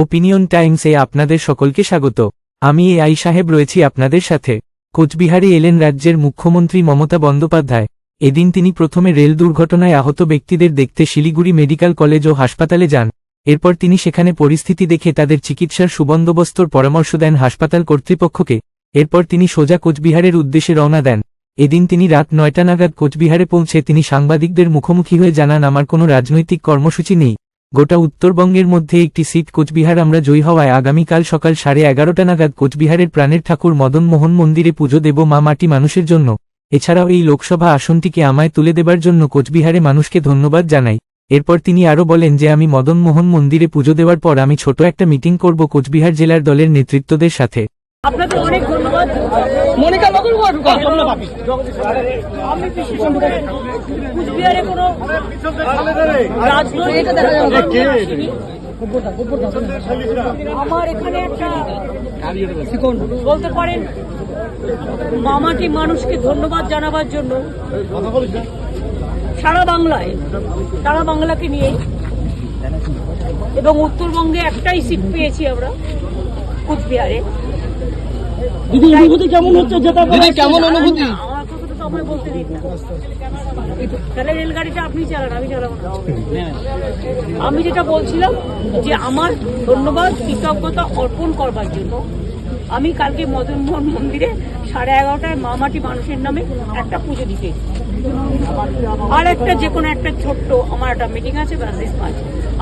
Opinion টাইমসে আপনাদের সকলকে স্বাগত। আমি এ আই সাহেব রয়েছি আপনাদের সাথে। কোচবিহারে এলেন রাজ্যের মুখ্যমন্ত্রী মমতা বন্দ্যোপাধ্যায়। এদিন তিনি প্রথমে রেল দুর্ঘটনায় আহত ব্যক্তিদের দেখতে শিলিগুড়ি মেডিকেল কলেজ ও হাসপাতালে যান। এরপর তিনি সেখানে পরিস্থিতি দেখে তাদের চিকিৎসার সুবন্দোবস্তর পরামর্শ দেন হাসপাতাল কর্তৃপক্ষকে। এরপর তিনি সোজা কোচবিহারের উদ্দেশ্যে রওনা দেন। এদিন তিনি রাত নয়টা নাগাদ কোচবিহারে পৌঁছে তিনি সাংবাদিকদের মুখোমুখি হয়ে জানান, আমার কোনো রাজনৈতিক কর্মসূচি নেই। গোটা উত্তরবঙ্গের মধ্যে একটি সিট কোচবিহার। আমরা জয়ী হওয়ায় আগামীকাল সকাল সাড়ে এগারোটা নাগাদ কোচবিহারের প্রাণের ঠাকুর মদন মোহন মন্দিরে পুজো দেব মা মাটি মানুষের জন্য। এছাড়াও এই লোকসভা আসনটিকে আমায় তুলে দেবার জন্য কোচবিহারে মানুষকে ধন্যবাদ জানাই। এরপর তিনি আরও বলেন যে আমি মদন মোহন মন্দিরে পুজো দেওয়ার পর আমি ছোট একটা মিটিং করব কোচবিহার জেলার দলের নেতৃত্বদের সাথে। আপনাকে অনেক ধন্যবাদ। মনিকা করে কুচবিহারে কোনো রাজনৈতিক। আমার এখানে একটা বলতে পারেন মামাটি মানুষকে ধন্যবাদ জানাবার জন্য সারা বাংলায় সারা বাংলাকে নিয়ে এবং উত্তরবঙ্গে একটাই সিট পেয়েছি আমরা কুচবিহারে। দিদি অনুভূতি কেমন হচ্ছে? যেটা দিদি কেমন অনুভূতি? তাহলে রেলগাড়িটা আপনি চালান আমি চালাবো আমি যেটা বলছিলাম যে আমার ধন্যবাদ কৃতজ্ঞতা অর্পণ করবার জন্য। আমি কালকে মদনমোহন মন্দিরে সাড়ে এগারোটায় মামাটি মানুষের নামে একটা পুজো দিতে আর একটা যে কোনো একটা ছোট্ট আমার একটা মিটিং আছে ব্যাস মাস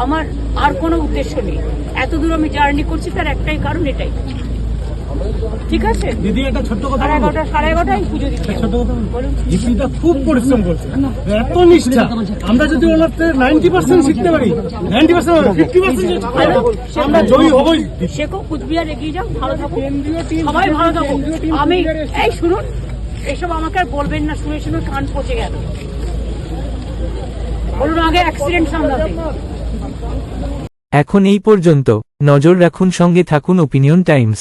আমার আর কোনো উদ্দেশ্য নেই। এত দূর আমি জার্নি করছি তার একটাই কারণ এটাই। ঠিক আছে? দিদি একটা ছোট্ট কথা এগারোটা সাড়ে এগারোটায় পুজো ছোট্ট কথা বলব? বলুন। দিদিটা খুব পরিশ্রম করছে। এত নিষ্ঠা। আমরা যদি ওনার নাইনটি পার্সেন্ট শিখতে পারি নাইনটি পার্সেন্ট ফিফটি পার্সেন্ট আমরা জয়ী হবই। শেখো কুচবিহার এগিয়ে যাও ভালো থাকো। সবাই ভালো থাকো। আমি এই শুনুন এসব আমাকে আর বলবেন না শুনে শুনে কান পচে গেল। বলুন আগে অ্যাক্সিডেন্ট সামলাতে। এখন এই পর্যন্ত নজর রাখুন সঙ্গে থাকুন ওপিনিয়ন টাইমস